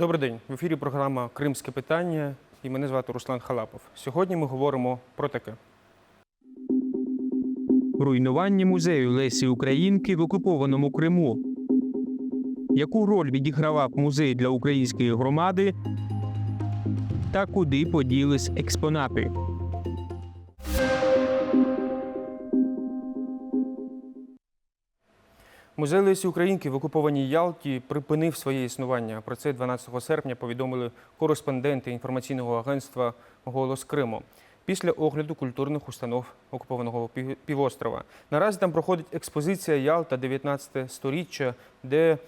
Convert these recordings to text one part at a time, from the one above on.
Добрий день. В ефірі програма Кримське питання і мене звати Руслан Халапов. Сьогодні ми говоримо про таке. руйнування музею Лесі Українки в окупованому Криму. Яку роль відігравав музей для української громади та куди поділись експонати? Музей Лесі Українки в окупованій Ялті припинив своє існування. Про це 12 серпня повідомили кореспонденти інформаційного агентства Голос Криму. Після огляду культурних установ окупованого пів- півострова. Наразі там проходить експозиція Ялта 19 сторіччя, де е,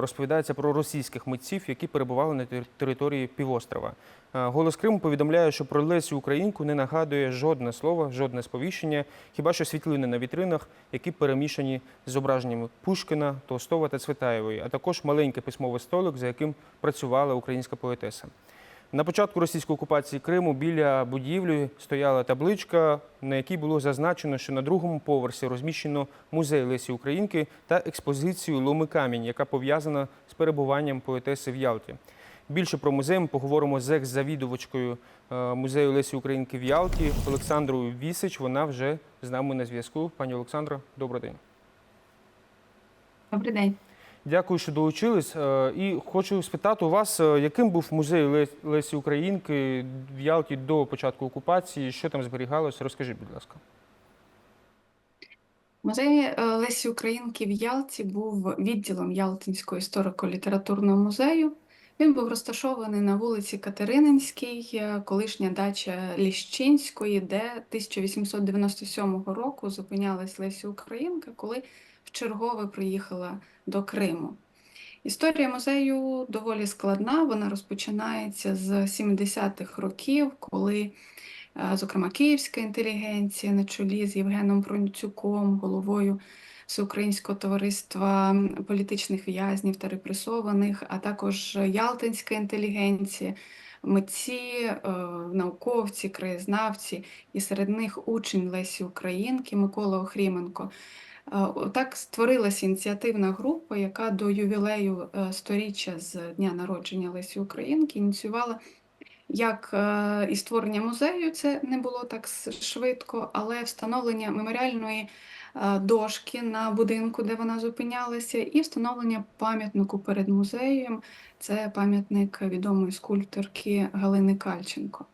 розповідається про російських митців, які перебували на тер- території півострова. Е, Голос Криму повідомляє, що про Лесю Українку не нагадує жодне слово, жодне сповіщення, хіба що світлини на вітринах, які перемішані з зображеннями Пушкіна, Толстого та Цветаєвої, а також маленький письмовий столик, за яким працювала українська поетеса. На початку російської окупації Криму біля будівлі стояла табличка, на якій було зазначено, що на другому поверсі розміщено музей Лесі Українки та експозицію Ломи Камінь, яка пов'язана з перебуванням поетеси в Ялті. Більше про музей ми поговоримо з екс-завідувачкою е, музею Лесі Українки в Ялті Олександрою Вісич. Вона вже з нами на зв'язку. Пані Олександро, добрий день. Добрий день. Дякую, що долучились. Е, І хочу спитати у вас, е, яким був музей Лесі Українки в Ялті до початку окупації? Що там зберігалося? Розкажіть, будь ласка. Музей е, Лесі Українки в Ялті був відділом Ялтинського історико-літературного музею. Він був розташований на вулиці Катерининській, колишня дача Ліщинської, де 1897 року зупинялась Лесі Українка, коли вчергове приїхала до Криму. Історія музею доволі складна. Вона розпочинається з 70-х років, коли е, зокрема київська інтелігенція на чолі з Євгеном Пронцюком, головою Всеукраїнського товариства політичних в'язнів та репресованих, а також Ялтинська інтелігенція, митці, е, науковці, краєзнавці, і серед них учень Лесі Українки Микола Охріменко. Е, Так створилася ініціативна група, яка до ювілею е, сторіччя з дня народження Лесі Українки ініціювала як е, і створення музею, це не було так швидко, але встановлення меморіальної дошки на будинку, де вона зупинялася, і встановлення пам'ятнику перед музеєм. Це пам'ятник відомої скульпторки Галини Кальченко.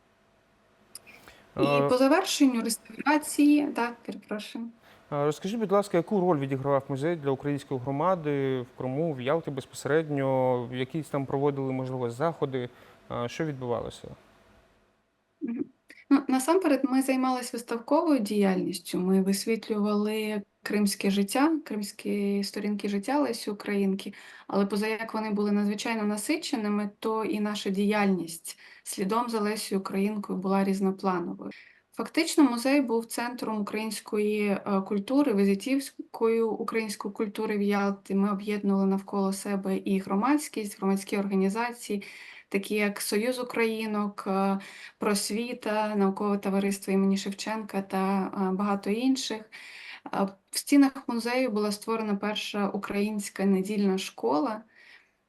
І по завершенню реставрації, так, перепрошую. Розкажіть, будь ласка, яку роль відігравав музей для української громади в Криму, в Ялті безпосередньо, якісь там проводили, можливо, заходи? Що відбувалося? Ну, насамперед, ми займалися виставковою діяльністю. Ми висвітлювали кримське життя, кримські сторінки життя Лесі Українки, але поза як вони були надзвичайно насиченими, то і наша діяльність слідом за Лесією Українкою була різноплановою. Фактично, музей був центром української е, культури, візитівської української культури в Ялті. Ми об'єднували навколо себе і громадськість, громадські організації, такі як Союз Українок, е, просвіта, наукове товариство імені Шевченка та е, багато інших. В стінах музею була створена перша українська недільна школа,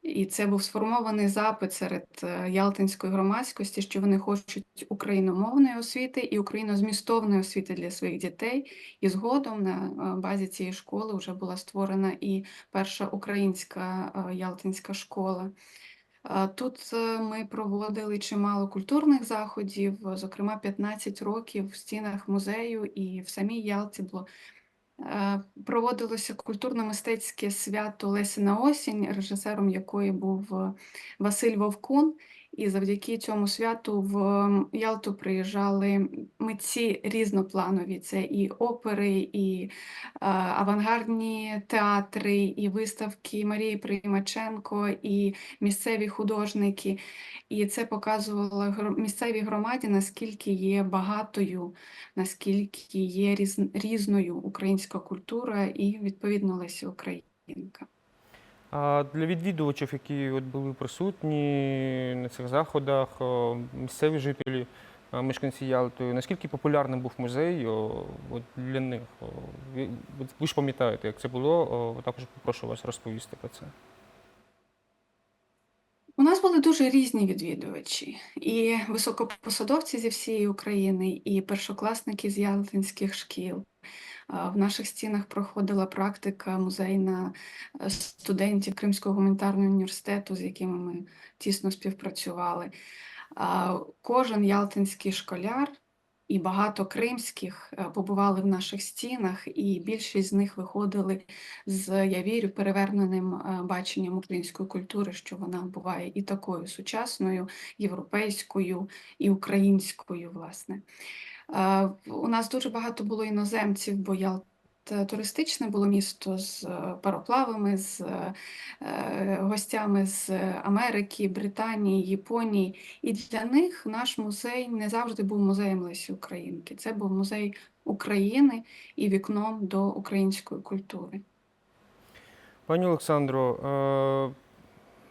і це був сформований запит серед е, ялтинської громадськості, що вони хочуть україномовної освіти і українозмістовної освіти для своїх дітей. І згодом на е, базі цієї школи вже була створена і перша українська е, ялтинська школа. Тут ми проводили чимало культурних заходів, зокрема 15 років в стінах музею і в самій Ялті було проводилося культурно-мистецьке свято Лесі на осінь, режисером якої був е, Василь Вовкун. І завдяки цьому святу в Ялту приїжджали митці різнопланові. Це і опери, і е, авангардні театри, і виставки Марії Приймаченко, і місцеві художники. І це показувало місцевій громаді, наскільки є багатою, наскільки є різ, різною українська культура і відповідно Лесі Українка. А для відвідувачів, які от були присутні на цих заходах, місцеві жителі, мешканці Ялти, наскільки популярним був музей от для них? Ви- ж пам'ятаєте, як це було, також попрошу вас розповісти про це. У нас були дуже різні відвідувачі, і високопосадовці зі всієї України, і першокласники з ялтинських шкіл. В наших стінах проходила практика музейна е, студентів Кримського гуманітарного університету, з якими ми тісно співпрацювали. Кожен ялтинський школяр і багато кримських е, побували в наших стінах, і більшість з них виходили з, я вірю, переверненим е, баченням української культури, що вона буває і такою сучасною, європейською, і українською, власне. Е, У нас дуже багато було іноземців, бо Ялта туристичне було місто з е, пароплавами, з е, е, гостями з Америки, Британії, Японії. І для них наш музей не завжди був музеєм Лесі Українки. Це був музей України і вікном до української культури. Пані Олександро, е,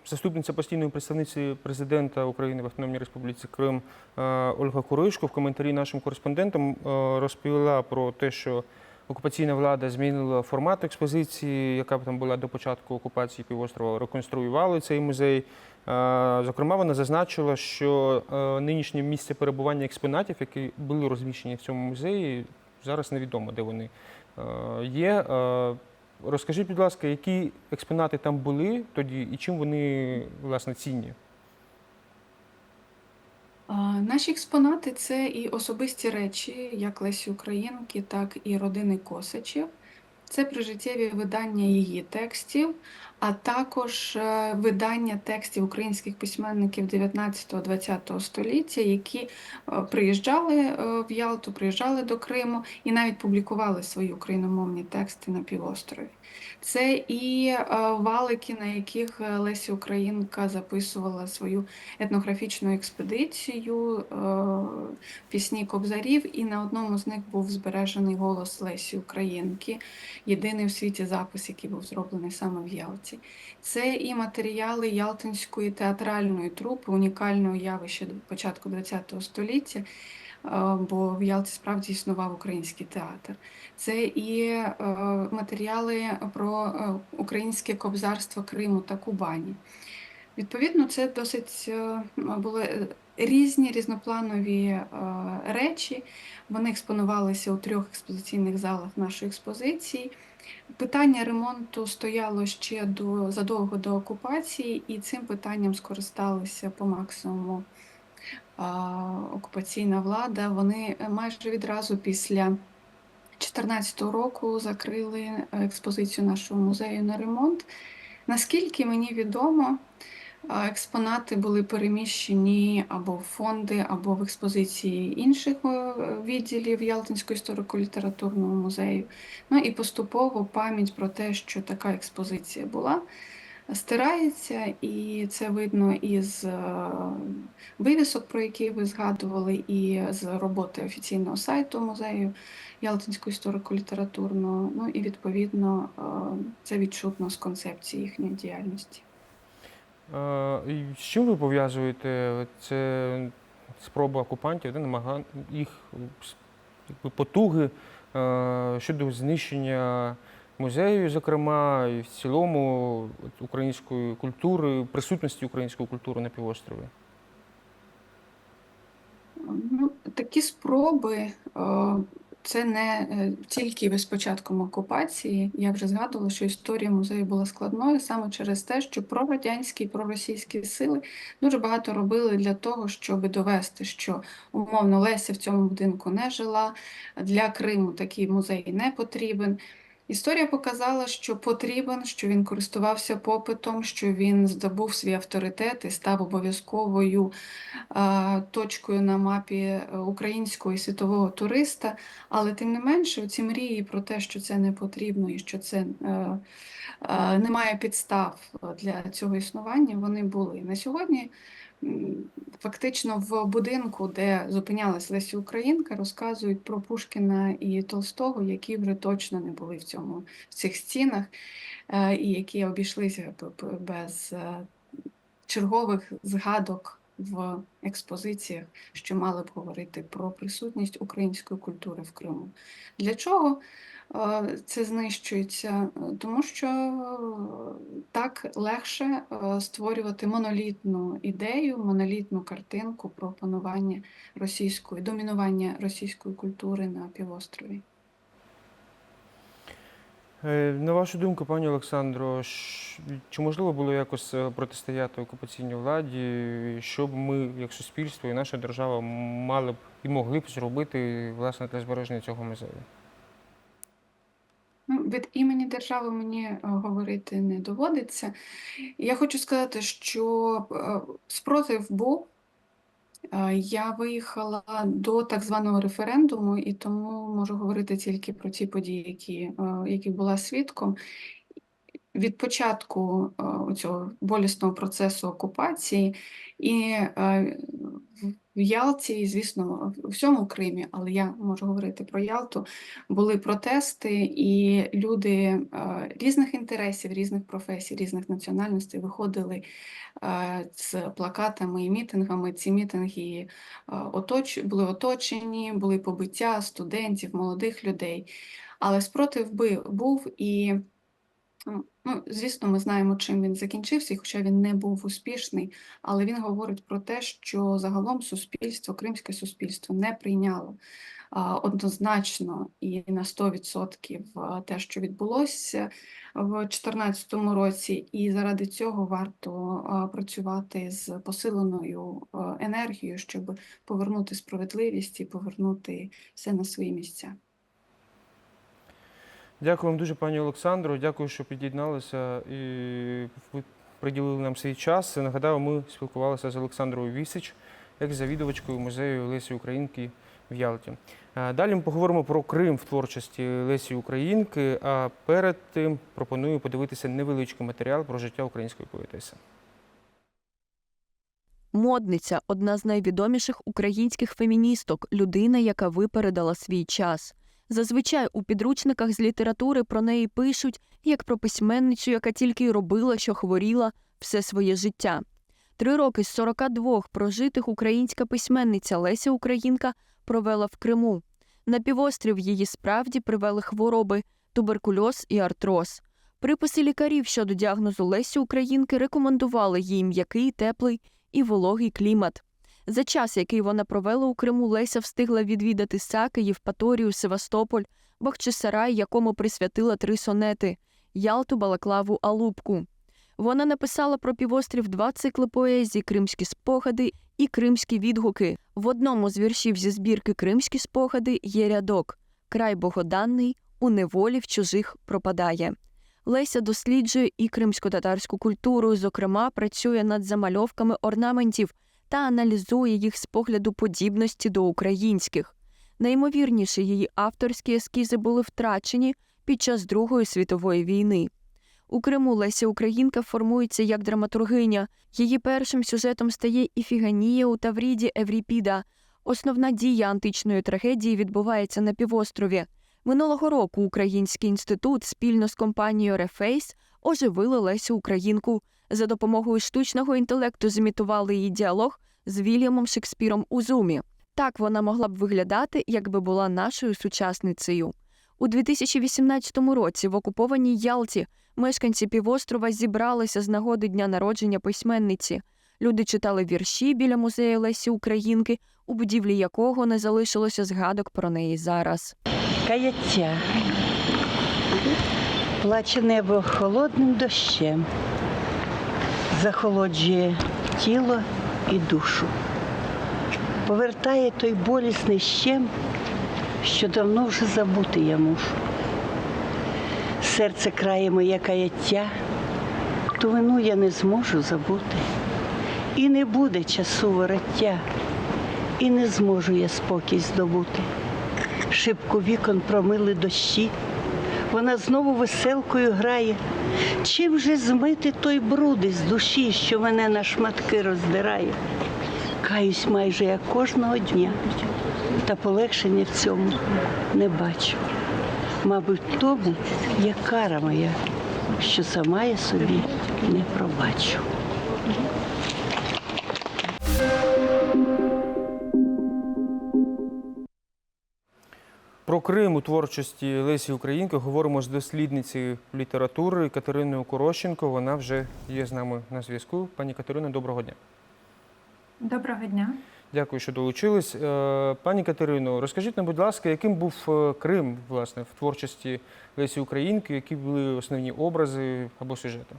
заступниця постійної представниці президента України в Автономній Республіці Крим е, Ольга Куришко в коментарі нашим кореспондентам е, розповіла про те, що окупаційна влада змінила формат експозиції, яка там була до початку окупації півострова, реконструювали цей музей. Е, Зокрема, вона зазначила, що нинішнє місце перебування експонатів, які були розміщені в цьому музеї, зараз невідомо, де вони є. Розкажіть, будь ласка, які експонати там були тоді і чим вони власне цінні? Наші експонати це і особисті речі, як Лесі Українки, так і родини Косачів. Це прижиттєві видання її текстів, а також е, видання текстів українських письменників 19-20 століття, які е, приїжджали е, в Ялту, приїжджали до Криму і навіть публікували свої україномовні тексти на півострові. Це і валики, на яких Леся Українка записувала свою етнографічну експедицію, пісні кобзарів, і на одному з них був збережений голос Лесі Українки, єдиний в світі запис, який був зроблений саме в Ялті. Це і матеріали Ялтинської театральної трупи, унікального явища початку ХХ століття, е, бо в Ялті справді існував український театр. Це і е, матеріали про е, українське кобзарство Криму та Кубані. Відповідно, це досить були різні різнопланові речі. Вони експонувалися у трьох експозиційних залах нашої експозиції. Питання ремонту стояло ще до, задовго до окупації, і цим питанням скористалися по максимуму а, окупаційна влада. Вони е, майже відразу після 2014 року закрили експозицію нашого музею на ремонт. Наскільки мені відомо, експонати були переміщені або в фонди, або в експозиції інших е, відділів Ялтинського історико-літературного музею. Ну і поступово пам'ять про те, що така експозиція була, стирається, і це видно із е, вивісок, про які ви згадували, і з роботи офіційного сайту музею Ялтинського історико-літературного. Ну і відповідно е, це відчутно з концепції їхньої діяльності. Е, З чим ви пов'язуєте це спроба окупантів, да, намага... їх потуги е, щодо знищення музею, зокрема, і в цілому української культури, присутності української культури на півострові? Ну, такі спроби е, це не е, тільки з початком окупації. Я вже згадувала, що історія музею була складною саме через те, що прорадянські і проросійські сили дуже багато робили для того, щоб довести, що умовно Леся в цьому будинку не жила, для Криму такий музей не потрібен. Історія показала, що потрібен, що він користувався попитом, що він здобув свій авторитет і став обов'язковою точкою на мапі е, українського і світового туриста. Але тим не менше, ці мрії про те, що це не потрібно і що це е, е, немає підстав для цього існування, вони були. На сьогодні фактично в будинку, де зупинялась Леся Українка, розказують про Пушкіна і Толстого, які вже точно не були в цьому в цих стінах, е, і які обійшлися без е, чергових згадок в експозиціях, що мали б говорити про присутність української культури в Криму. Для чого? Е, це знищується? Е, Тому що е, так легше створювати монолітну ідею, монолітну картинку про панування російської, домінування російської культури на півострові. На вашу думку, пані Олександро, чи можливо було якось протистояти окупаційній владі, щоб ми, як суспільство і наша держава, мали б і могли б зробити власне для збереження цього музею? Від імені держави мені е, говорити не доводиться. Я хочу сказати, що е, спротив був. Е, Я виїхала до так званого референдуму, і тому можу говорити тільки про ті події, які, яких була свідком. Від початку цього болісного процесу окупації і е, в- Ялті, і, звісно, в всьому Кримі, але я можу говорити про Ялту, були протести, і люди е, різних інтересів, різних професій, різних національностей виходили е, з плакатами і мітингами. Ці мітинги були оточені, були побиття студентів, молодих людей. Але спротив би- був і. Ну, звісно, ми знаємо, чим він закінчився, і хоча він не був успішний, але він говорить про те, що загалом суспільство, кримське суспільство не прийняло однозначно і на 100% те, що відбулося в 2014 році, і заради цього варто працювати з посиленою енергією, щоб повернути справедливість і повернути все на свої місця. Дякую вам дуже, пані Олександро. Дякую, що під'єдналися і ви приділили нам свій час. Нагадаю, ми спілкувалися з Олександрою Вісич, як завідувачкою музею Лесі Українки в Ялті. Е, Далі ми поговоримо про Крим в творчості Лесі Українки. А перед тим пропоную подивитися невеличкий матеріал про життя української поетеси. Модниця одна з найвідоміших українських феміністок, людина, яка випередила свій час. Зазвичай у підручниках з літератури про неї пишуть як про письменницю, яка тільки й робила, що хворіла все своє життя. Три роки з 42 прожитих українська письменниця Леся Українка провела в Криму. На півострів її справді привели хвороби, туберкульоз і артроз. Приписи лікарів щодо діагнозу Лесі Українки рекомендували їй м'який, теплий і вологий клімат. За час, який вона провела у Криму, Леся встигла відвідати Саки, Євпаторію, Севастополь, Бахчисарай, якому присвятила три сонети Ялту, Балаклаву, Алубку. Вона написала про півострів два цикли поезії Кримські спогади і Кримські відгуки. В одному з віршів зі збірки Кримські спогади є рядок Край богоданний у неволі в чужих пропадає. Леся досліджує і кримсько-татарську культуру, зокрема, працює над замальовками орнаментів та аналізує їх з погляду подібності до українських. Найімовірніше, її авторські ескізи були втрачені під час Другої світової війни. У Криму Леся Українка формується як драматургиня. Її першим сюжетом стає Іфіганія у Тавріді Евріпіда. Основна дія античної трагедії відбувається на півострові. Минулого року Український інститут спільно з компанією Рефейс оживили Лесю Українку. За допомогою штучного інтелекту зімітували її діалог з Вільямом Шекспіром у зумі. Так вона могла б виглядати, якби була нашою сучасницею. У 2018 році в окупованій Ялті мешканці півострова зібралися з нагоди дня народження письменниці. Люди читали вірші біля музею Лесі Українки, у будівлі якого не залишилося згадок про неї зараз. Каяття. Плаче небо холодним дощем, захолоджує тіло і душу, повертає той болісний щем, що давно вже забути я мушу. Серце крає моє каяття, ту вину я не зможу забути. І не буде часу вороття, і не зможу я спокій здобути шибку вікон промили дощі. Вона знову веселкою грає. Чим же змити той бруд із душі, що мене на шматки роздирає? Каюсь майже як кожного дня, та полегшення в цьому не бачу. Мабуть, тому є кара моя, що сама я собі не пробачу. Про Крим у творчості Лесі Українки говоримо з дослідницею літератури Катериною Корощенко. Вона вже є з нами на зв'язку. Пані Катерино, доброго дня. Доброго дня. Дякую, що долучились. Е, Пані Катерино, розкажіть нам, будь ласка, яким був е, Крим власне в творчості Лесі Українки, які були основні образи або сюжети?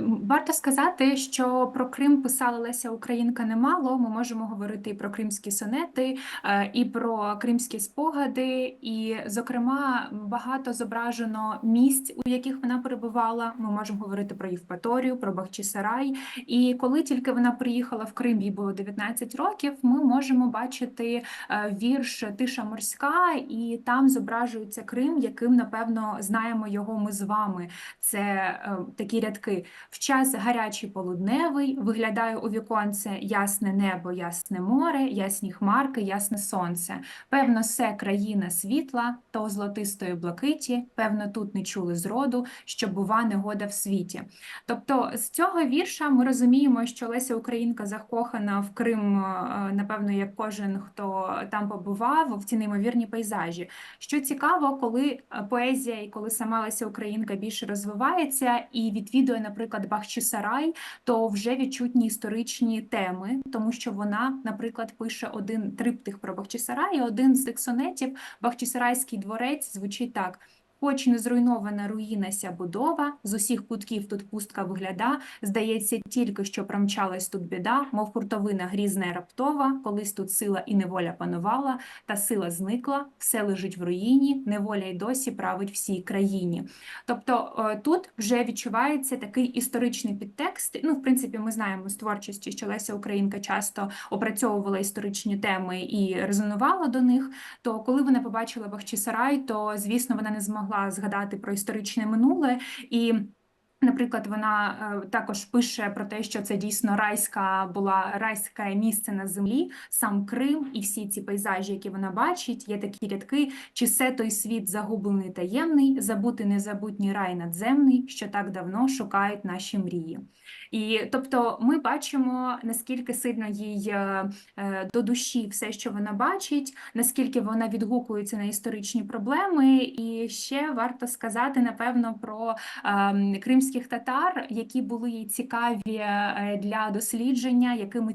Варто сказати, що про Крим писала Леся Українка немало. Ми можемо говорити і про кримські сонети, е, і про кримські спогади. І, зокрема, багато зображено місць, у яких вона перебувала. Ми можемо говорити про Євпаторію, про Бахчисарай. І коли тільки вона приїхала в Крим, їй було 19 років, ми можемо бачити е, вірш Тиша морська, і там зображується Крим, яким напевно знаємо його ми з вами. Це е, такі рядки. В час гарячий полудневий виглядає у віконце ясне небо, ясне море, ясні хмарки, ясне сонце. Певно, все країна світла, то золотистої блакиті, певно, тут не чули зроду, що бува негода в світі. Тобто з цього вірша ми розуміємо, що Леся Українка закохана в Крим, е, напевно, як кожен, хто там побував, в ці неймовірні пейзажі. Що цікаво, коли е, поезія і коли сама Леся Українка більше розвивається і відвідує, наприклад, Бахчисарай, то вже відчутні історичні теми, тому що вона, наприклад, пише один триптих про Бахчисарай, і один з цих сонетів Бахчисарайський дворець звучить так. Хоч не зруйнована руїна ся будова, з усіх кутків тут пустка вигляда, здається, тільки що промчалась тут біда, мов хуртовина грізна й раптова, колись тут сила і неволя панувала, та сила зникла, все лежить в руїні, неволя й досі править всій країні. Тобто е, тут вже відчувається такий історичний підтекст. Ну, в принципі, ми знаємо з творчості, що Леся Українка часто опрацьовувала історичні теми і резонувала до них. То коли вона побачила Бахчисарай, то звісно вона не змогла згадати про історичне минуле і. Наприклад, вона е, також пише про те, що це дійсно райська була райське місце на землі, сам Крим і всі ці пейзажі, які вона бачить. Є такі рядки: чи се той світ загублений таємний, забути незабутній рай надземний, що так давно шукають наші мрії. І тобто ми бачимо, наскільки сильно їй е, е, до душі все, що вона бачить, наскільки вона відгукується на історичні проблеми. І ще варто сказати, напевно, про ем, кримських татар, які були їй цікаві е, для дослідження, якими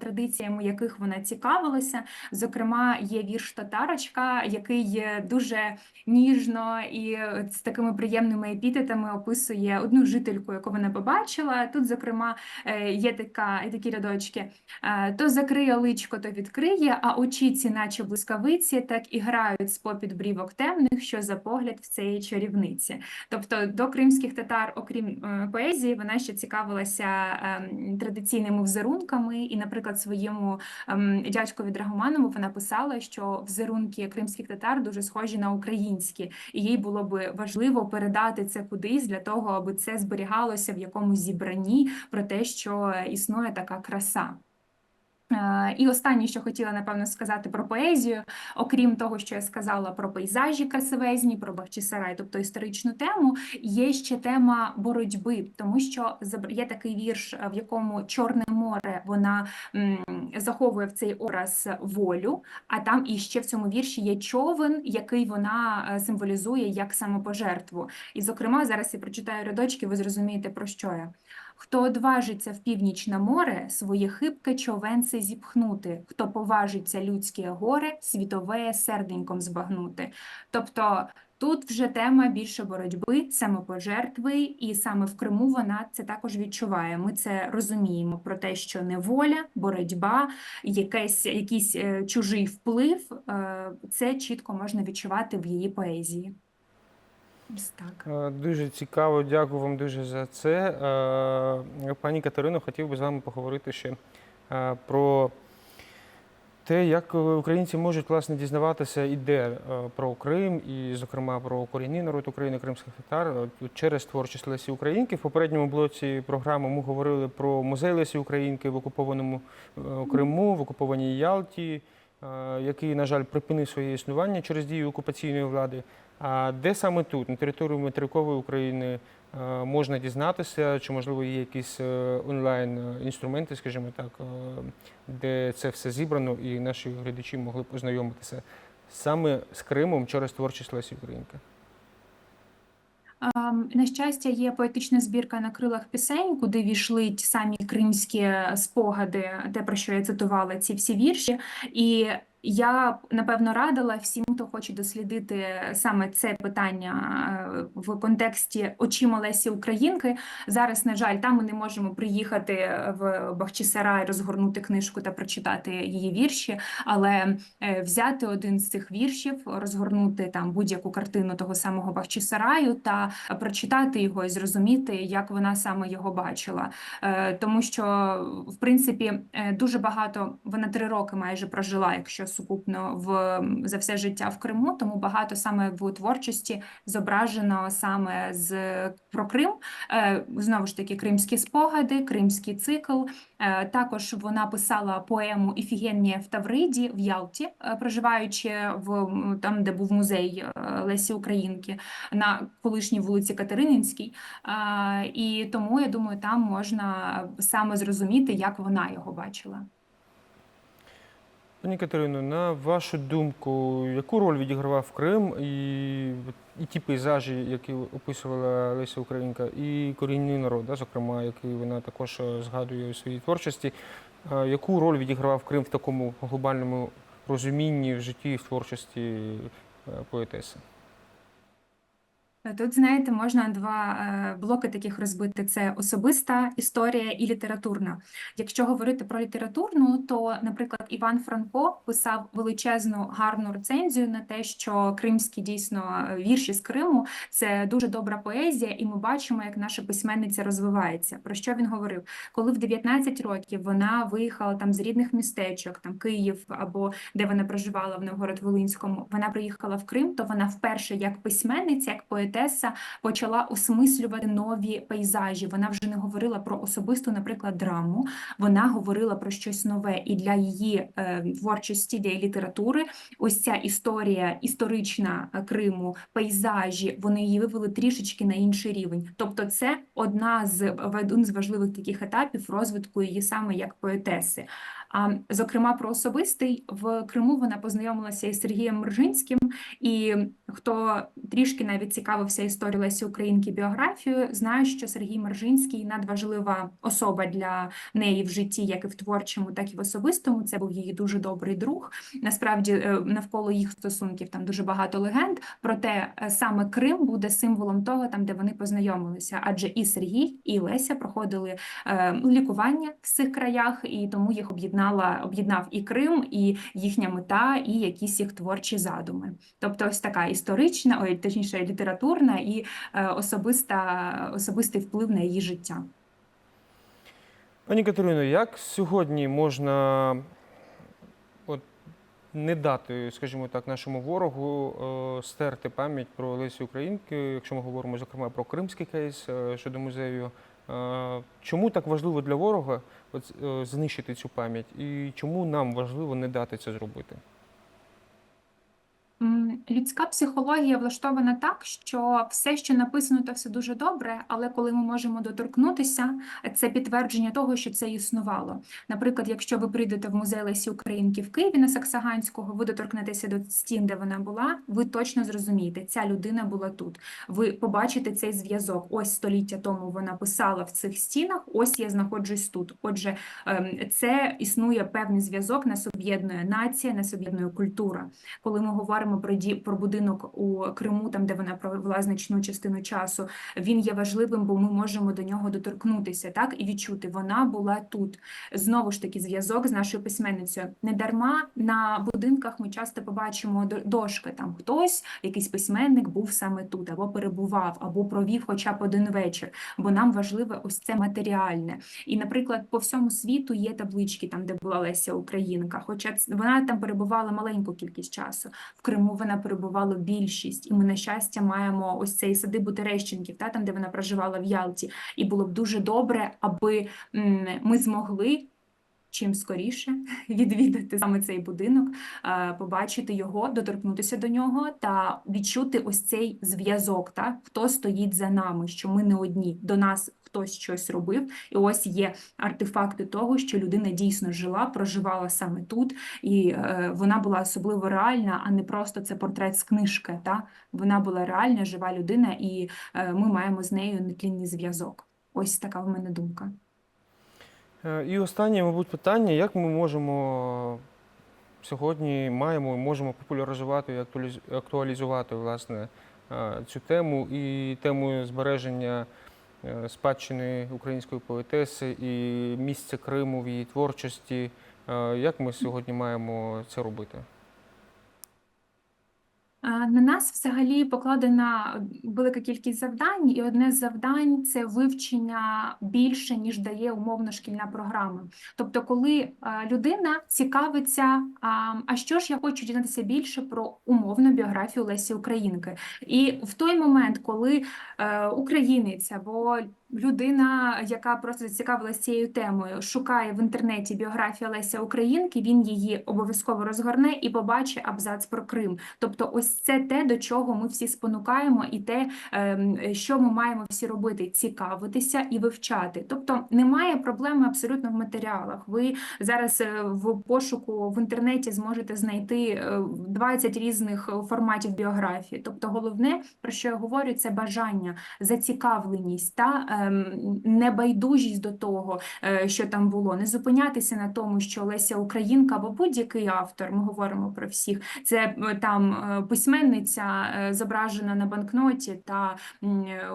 традиціями яких вона цікавилася. Зокрема, є вірш Татарочка, який дуже ніжно і з такими приємними епітетами описує одну жительку, яку вона побачила. Тут, зокрема, е, є така такі рядочки: Е, то закриє личко, то відкриє, а очіці, наче блискавиці, так і грають з попід брівок темних, що за погляд в цієї чарівниці. Тобто до кримських татар, окрім е, поезії, вона ще цікавилася ем, традиційними взерунками, і, наприклад, своєму ем, дядькові Драгоманову вона писала, що взерунки кримських татар дуже схожі на українські, і їй було би важливо передати це кудись для того, аби це зберігалося в якомусь зібранні про те, що існує така краса. Е, І останнє, що хотіла напевно сказати про поезію, окрім того, що я сказала про пейзажі красивезні, про Бахчисарай, тобто історичну тему, є ще тема боротьби, тому що є такий вірш, в якому Чорне море вона заховує в цей образ волю, а там іще в цьому вірші є човен, який вона е, символізує як самопожертву. І, зокрема, зараз я прочитаю рядочки, ви зрозумієте про що я. Хто одважиться в північ на море, своє хибке човенце зіпхнути, хто поважиться людське горе, світове серденьком збагнути. Тобто тут вже тема більше боротьби, самопожертви, і саме в Криму вона це також відчуває. Ми це розуміємо про те, що неволя, боротьба, якесь, якийсь е, чужий вплив, е, це чітко можна відчувати в її поезії. Так. Е, Дуже цікаво, дякую вам дуже за це. Е, Пані Катерино, хотів би з вами поговорити ще е, про те, як українці можуть власне дізнаватися і де про Крим, і, зокрема, про корінний народ України, кримських татар через творчість Лесі Українки. В попередньому блоці програми ми говорили про музей Лесі Українки в окупованому Криму, в окупованій Ялті, який, на жаль, припинив своє існування через дію окупаційної влади. А де саме тут, на території материкової України, е, можна дізнатися, чи можливо є якісь е, онлайн е, скажімо так, де це все зібрано, і наші глядачі могли б ознайомитися саме з Кримом через творчість Лесі Українки. Ем, На щастя, є поетична збірка на крилах пісень, куди війшли ті самі кримські спогади, те, про що я цитувала, ці всі вірші. І я напевно радила всім, хто хоче дослідити саме це питання е, в контексті очима Лесі Українки. Зараз, на жаль, там ми не можемо приїхати в Бахчисарай, розгорнути книжку та прочитати її вірші, але е, взяти один з цих віршів, розгорнути там будь-яку картину того самого Бахчисараю та прочитати його і зрозуміти, як вона саме його бачила. Е, Тому що, в принципі, дуже багато вона три роки майже прожила, якщо сукупно в за все життя в Криму, тому багато саме в творчості зображено саме з про Крим. Е, Знову ж таки, кримські спогади, кримський цикл. Е, Також вона писала поему Іфігенія в Тавриді в Ялті, е, проживаючи в там, де був музей Лесі Українки на колишній вулиці Катерининській. І тому я думаю, там можна саме зрозуміти, як вона його бачила. Пані Катерино, на вашу думку, яку роль відігравав Крим і, і ті пейзажі, які описувала Леся Українка, і корінний народ, зокрема, який вона також е, згадує у своїй творчості, е, яку роль відігравав Крим в такому глобальному розумінні в житті і в творчості е, поетеси? Тут, знаєте, можна два е, блоки таких розбити: це особиста історія і літературна. Якщо говорити про літературну, то, наприклад, Іван Франко писав величезну гарну рецензію на те, що кримські дійсно вірші з Криму це дуже добра поезія, і ми бачимо, як наша письменниця розвивається. Про що він говорив? Коли в 19 років вона виїхала там з рідних містечок, там Київ або де вона проживала в Новгород-Волинському, вона приїхала в Крим, то вона вперше як письменниця, як поетеса почала осмислювати нові пейзажі. Вона вже не говорила про особисту, наприклад, драму. Вона говорила про щось нове, і для її е, творчості, для її літератури, ось ця історія історична е, Криму, пейзажі, вони її вивели трішечки на інший рівень. Тобто, це одна з один з важливих таких етапів розвитку її саме як поетеси. А зокрема, про особистий в Криму вона познайомилася із Сергієм Мержинським, і хто трішки навіть цікавився історією Лесі Українки біографією, знає, що Сергій Мержинський надважлива особа для неї в житті, як і в творчому, так і в особистому. Це був її дуже добрий друг. Насправді, е, навколо їх стосунків там дуже багато легенд. Проте е, саме Крим буде символом того, там де вони познайомилися. Адже і Сергій, і Леся проходили е, лікування в цих краях, і тому їх об'єднала об'єднав і Крим, і їхня мета, і якісь їх творчі задуми. Тобто, ось така історична, ой, точніше, літературна і е, особиста, особистий вплив на її життя. Пані Катерино, як сьогодні можна от, не дати, скажімо так, нашому ворогу е, стерти пам'ять про Лесі Українки, якщо ми говоримо, зокрема, про кримський кейс е, щодо музею? Е, чому так важливо для ворога от, е, знищити цю пам'ять? І чому нам важливо не дати це зробити? Людська психологія влаштована так, що все, що написано, то все дуже добре, але коли ми можемо доторкнутися, це підтвердження того, що це існувало. Наприклад, якщо ви прийдете в музей Лесі Українки в Києві на Саксаганського, ви доторкнетеся до стін, де вона була, ви точно зрозумієте, ця людина була тут. Ви побачите цей зв'язок. Ось століття тому вона писала в цих стінах, ось я знаходжусь тут. Отже, ем, це існує певний зв'язок, нас об'єднує нація, нас об'єднує культура. Коли ми говоримо про ді- про будинок у Криму, там де вона провела значну частину часу, він є важливим, бо ми можемо до нього доторкнутися, так і відчути, вона була тут. Знову ж таки, зв'язок з нашою письменницею. Недарма на будинках ми часто побачимо до- дошки. Там хтось, якийсь письменник, був саме тут, або перебував, або провів хоча б один вечір. Бо нам важливе ось це матеріальне. І, наприклад, по всьому світу є таблички, там де була Леся Українка. Хоча вона там перебувала маленьку кількість часу. В Криму вона перебувала більшість, і ми, на щастя, маємо ось цей садибу Терещенків, та там, де вона проживала в Ялті. І було б дуже добре, аби ми змогли чим скоріше відвідати саме цей будинок, е, побачити його, доторкнутися до нього та відчути ось цей зв'язок, та хто стоїть за нами, що ми не одні, до нас хтось щось робив, і ось є артефакти того, що людина дійсно жила, проживала саме тут, і е, вона була особливо реальна, а не просто це портрет з книжки. Та вона була реальна, жива людина, і е, ми маємо з нею нетлінний зв'язок. Ось така в мене думка. Е, І останнє, мабуть, питання: як ми можемо сьогодні маємо і можемо популяризувати і актуалізувати власне цю тему і тему збереження спадщини української поетеси і місця Криму в її творчості. Е, Як ми сьогодні маємо це робити? На нас взагалі покладена велика кількість завдань, і одне з завдань це вивчення більше, ніж дає умовно шкільна програма. Тобто, коли людина цікавиться, а, а що ж я хочу дізнатися більше про умовну біографію Лесі Українки. І в той момент, коли е, українець або людина, яка просто зацікавилася цією темою, шукає в інтернеті біографію Леся Українки, він її обов'язково розгорне і побачить абзац про Крим. Тобто, ось це те, до чого ми всі спонукаємо, і те, ем, що ми маємо всі робити: цікавитися і вивчати. Тобто немає проблеми абсолютно в матеріалах. Ви зараз е, в пошуку в інтернеті зможете знайти е, 20 різних е, форматів біографії. Тобто, головне, про що я говорю, це бажання, зацікавленість та ем, небайдужість до того, е, що там було, не зупинятися на тому, що Леся Українка або будь-який автор, ми говоримо про всіх, це е, там е, письменниця зображена на банкноті та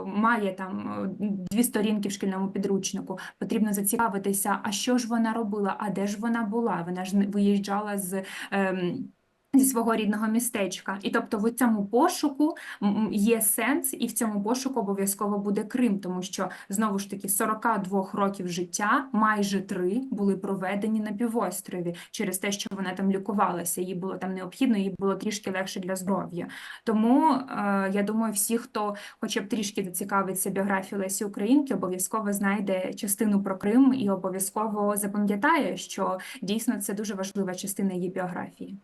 має там дві сторінки в шкільному підручнику. Потрібно зацікавитися, а що ж вона робила, а де ж вона була? Вона ж виїжджала з. Зі свого рідного містечка, і тобто в цьому пошуку є сенс, і в цьому пошуку обов'язково буде Крим, тому що знову ж таки 42 років життя, майже три були проведені на півострові через те, що вона там лікувалася. Їй було там необхідно, їй було трішки легше для здоров'я. Тому е, я думаю, всі, хто хоча б трішки зацікавиться біографією Лесі Українки, обов'язково знайде частину про Крим і обов'язково запам'ятає, що дійсно це дуже важлива частина її біографії.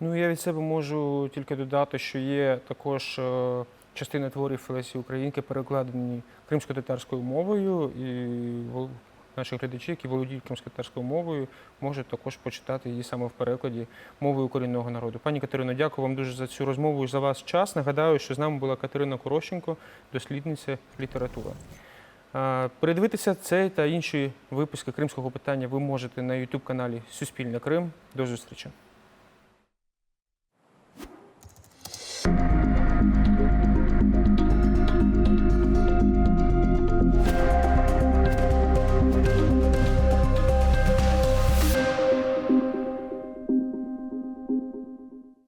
Ну, я від себе можу тільки додати, що є також е, частина творів Лесі Українки перекладені кримсько-татарською мовою, і наші глядачі, які володіють кримсько-татарською мовою, можуть також почитати її саме в перекладі мовою корінного народу. Пані Катерино, дякую вам дуже за цю розмову і за ваш час. Нагадаю, що з нами була Катерина Корощенко, дослідниця літератури. Е, Передивитися цей та інші випуски кримського питання ви можете на YouTube каналі Суспільне Крим. До зустрічі.